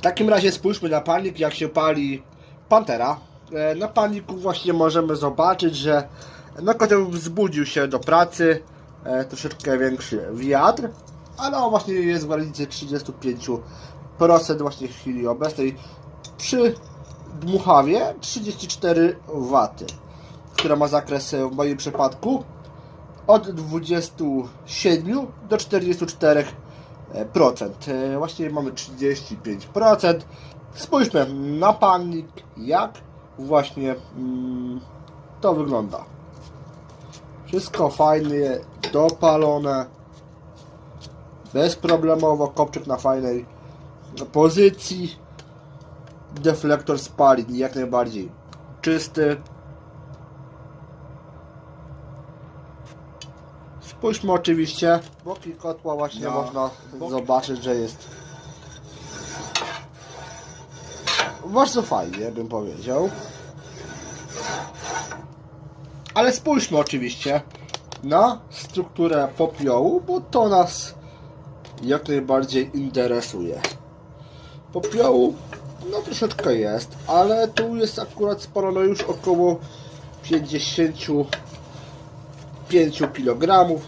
W takim razie spójrzmy na palnik, jak się pali Pantera. E, Na palniku właśnie możemy zobaczyć, że no kotel wzbudził się do pracy, e, troszeczkę większy wiatr, ale on właśnie jest w granicy 35% właśnie w chwili obecnej. Przy dmuchawie 34 W, która ma zakres e, w moim przypadku od 27 do 44 procent. E, Właściwie mamy 35%. Spójrzmy na palnik, jak właśnie mm, to wygląda. Wszystko fajnie, dopalone, bezproblemowo, kopczyk na fajnej pozycji, deflektor spalin jak najbardziej czysty. Spójrzmy oczywiście, boki kotła właśnie No. można zobaczyć, że jest bardzo fajnie, bym powiedział. Ale spójrzmy oczywiście na strukturę popiołu, bo to nas jak najbardziej interesuje. Popiołu no troszeczkę jest, ale tu jest akurat sporo, no już około 55 kg.